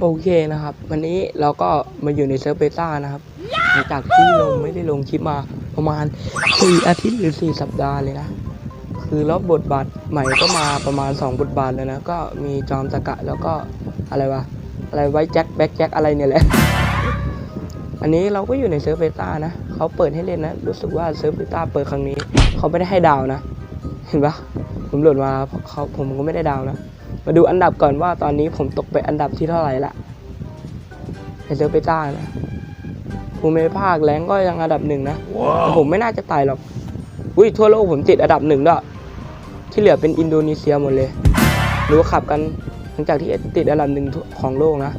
โอเคนะครับ วันนี้เราก็มาอยู่ในเซิร์ฟเบต้านะครับหลังจากที่ลงไม่ได้ลงคลิปมาประมาณ4อาทิตย์หรือ4สัปดาห์เลยนะ คือแล้วบทบาทใหม่ก็มาประมาณ 2 บทบาทแล้วนะ ก็มีจอมสกะแล้วก็อะไรวะ อะไรไว้แจ็คแบ็คแจ็คอะไรเนี่ยแหละ อันนี้เราก็อยู่ในเซิร์ฟเบต้านะ เขาเปิดให้เล่นนะ รู้สึกว่าเซิร์ฟเบต้าเปิดครั้งนี้ เขาไม่ได้ให้ดาวนะ เห็นปะผมโหลดมาเขาผมก็ไม่ได้ดาวนะ มาดูอันดับก่อนว่าตอนนี้ผมตกไปอันดับที่เท่าไหร่ละในเซิร์ฟเบต้านะภูมิภาคแรงก็ยังอันดับหนึ่งนะแต่ผมไม่น่าจะตายหรอก อุ้ยทั่วโลกผมติดอันดับหนึ่งด้วยที่เหลือเป็นอินโดนีเซียหมดเลยรู้ขับกันหลังจากที่ติดอันดับหนึ่งของโลกนะ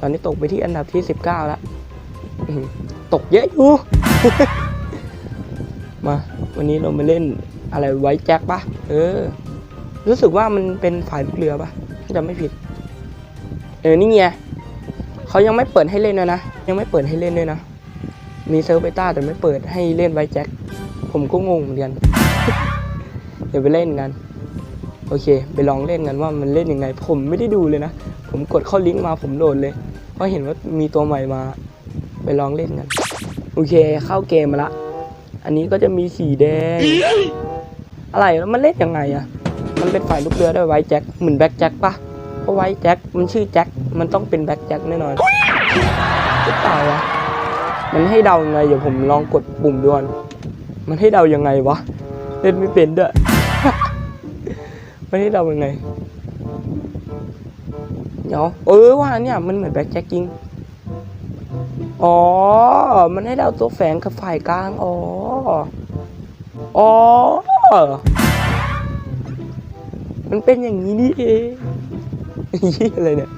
ตอนนี้ตกไปที่อันดับที่สิบเก้าแล้วอื้อหือตกเยอะอยู่ มา วันนี้เรามาเล่นอะไรไว้แจ็คปะเออ รู้สึกว่ามันเป็นฝ่ายลูกเรือปะถ้าจำไม่ผิด เออนี่ไงเขายังไม่เปิดให้เล่นนะนะยังไม่เปิดให้เล่นด้วยนะมีเซิร์ฟเบต้าแต่ไม่เปิดให้เล่นไวแจ็คผมก็งงเหมือนกันเดี๋ยวไปเล่นกันโอเค ไปลองเล่นกันว่ามันเล่นยังไง ผมไม่ได้ดูเลยนะ ผมกดเข้าลิงก์มาผมโหลดเลยเพราะเห็นว่ามีตัวใหม่มา ไปลองเล่นกัน โอเค เข้าเกมมาละ อันนี้ก็จะมีสีแดง อะไรแล้วมันเล่นยังไงอะ มันเป็นฝ่ายลูกเรือด้วยไว้แจ็คเหมือนแบ็คแจ็คปะเพราะไว้แจ็คมันชื่อแจ็คมันต้องเป็นแบ็คแจ็คแน่นอนหรือเปล่าวะมันให้เดายังไงเดี๋ยวผมลองกดปุ่มดวนมันให้เดายังไงวะเล่นไม่เป็นด้วยมันให้เดายังไงเดี๋ยวเออว่าเนี่ยมันเหมือนแบ็คแจ็คจริงอ๋อ มันให้เดาตัวแฝงกับฝ่ายกลาง อ๋อ อ๋อ มันเป็นอย่างนี้นี่เองยี่อะไรเนี่ย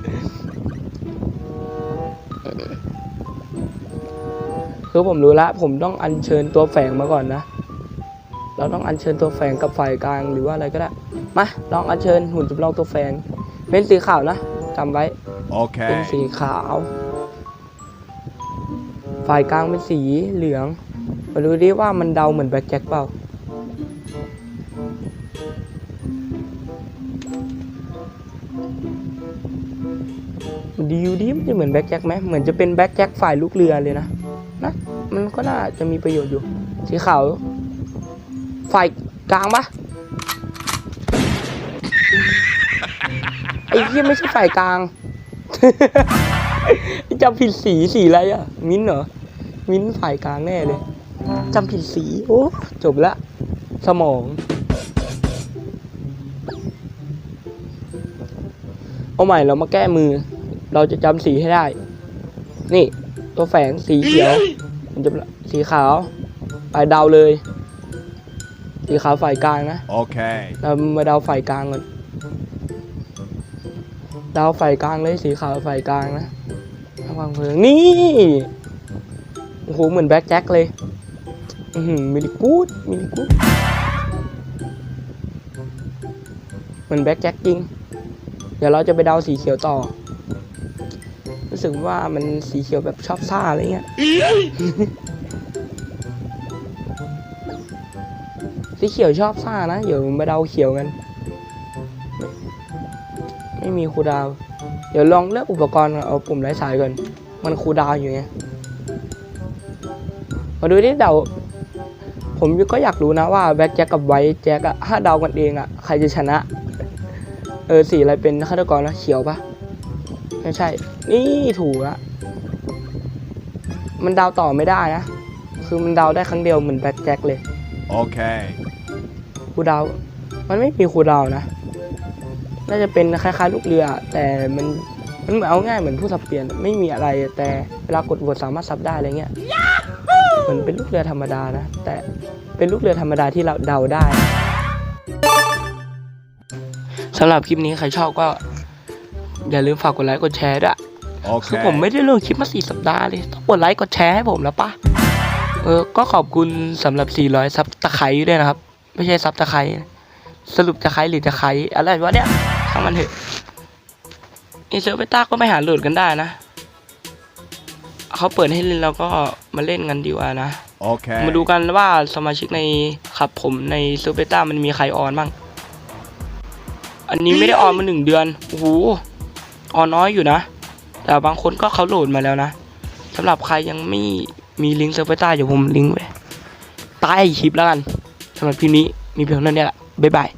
คือผมรู้ละ ผมต้องอัญเชิญตัวแฝงมาก่อนนะ เราต้องอัญเชิญตัวแฝงกับฝ่ายกลางหรือว่าอะไรก็ได้ มาลองอัญเชิญหุ่นจำลองตัวแฝง เป็นสีขาวนะจำไว้เป็น Okay. สีขาว ฝ่ายกลางเป็นสีเหลือง มาดูดิว่ามันเดาเหมือนแบล็คแจ็คเปล่า ดีอยู่ดีมันจะเหมือนแบ็คแจ็คไหมเหมือนจะเป็นแบ็คแจ็คฝ่ายลูกเรือเลยนะนะมันก็น่าจะมีประโยชน์อยู่ สีขาวฝ่ายกลางปะไอ้ที่ไม่ใช่ฝ่ายกลางจำผิดสีสีอะไรอะมิ้นเหรอมิ้นฝ่ายกลางแน่เลยจำผิดสี โอ้จบละ สมอง เอาใหม่เรามาแก้มือ เราจะจำสีให้ได้ นี่ ตัวแฝงสีเขียวผมจะสีขาวไปเดาเลย สีขาวฝ่ายกลางนะ Okay. เรามาเดาฝ่ายกลางก่อนเดาฝ่ายกลางเลยสีขาวฝ่ายกลางนะระวังเพลิงนี่โอ้โหเหมือนแบ็คแจ็คเลยอือหือมิลลิกูดมิลลิกูดเหมือนแบ็คแจ็คจริง เดี๋ยวเราจะไปเดาสีเขียวต่อ รู้สึกว่ามันสีเขียวแบบชอบซ่าอะไรเงี้ย สีเขียวชอบซ่านะ เดี๋ยวมาเดาเขียวกัน ไม่มีครูดาว เดี๋ยวลองเลือกอุปกรณ์เอาปุ่มไร้สายก่อน มันครูดาวอยู่ไง มาดูที่เดาผมก็อยากรู้นะว่าแบ็คแจ็คกับไวท์แจ็คอะถ้าเดากันเองอะใครจะชนะ เออสีอะไรเป็นฆาตกรนะเขียวปะไม่ใช่ นี่ถูกละมันเดาต่อไม่ได้นะ คือมันเดาได้ครั้งเดียวเหมือนแบ็คแจ็คเลย Okay. ครูดาว มันไม่มีครูดาวนะ น่าจะเป็นคล้ายๆลูกเรือ แต่มัน มันเหมือนเอาง่ายเหมือนผู้สับเปลี่ยน ไม่มีอะไร แต่เวลากดบทสามารถซับได้อะไรเงี้ย เหมือนเป็นลูกเรือธรรมดานะ แต่เป็นลูกเรือธรรมดาที่เราเดาได้ สำหรับคลิปนี้ใครชอบก็ อย่าลืมฝากกดไลค์กดแชร์ด้วยคือผม Okay. ไม่ได้ลงคลิปมาสี่สัปดาห์เลยต้องกดไลค์กดแชร์ให้ผมแล้วปะเออ ก็ขอบคุณสำหรับ 400 ซับตะไคร้ด้วยนะครับ ไม่ใช่ซับตะไคร้นะสรุปตะไคร้หรือตะไคร้อะไรวะเนี่ยช่างมันเถอะอีเซอร์เบต้าก็ไม่หาโหลดกันได้นะ เขาเปิดให้เล่นแล้วก็มาเล่นกันดีกว่านะ Okay. มาดูกันว่าสมาชิกในครับผมในเซอร์เบต้ามันมีใครออนบ้าง อันนี้ไม่ได้ออนมาหนึ่งเดือนโอ้โหออนน้อยอยู่นะ แต่บางคนก็เขาโหลดมาแล้วนะสำหรับใครยังไม่มีลิงก์เซิร์ฟเวอร์ใต้เดี๋ยวผมลิงก์ไว้ใต้คลิปแล้วกันสำหรับคลิปนี้มีเพียงเท่านี้แหละบ๊ายบาย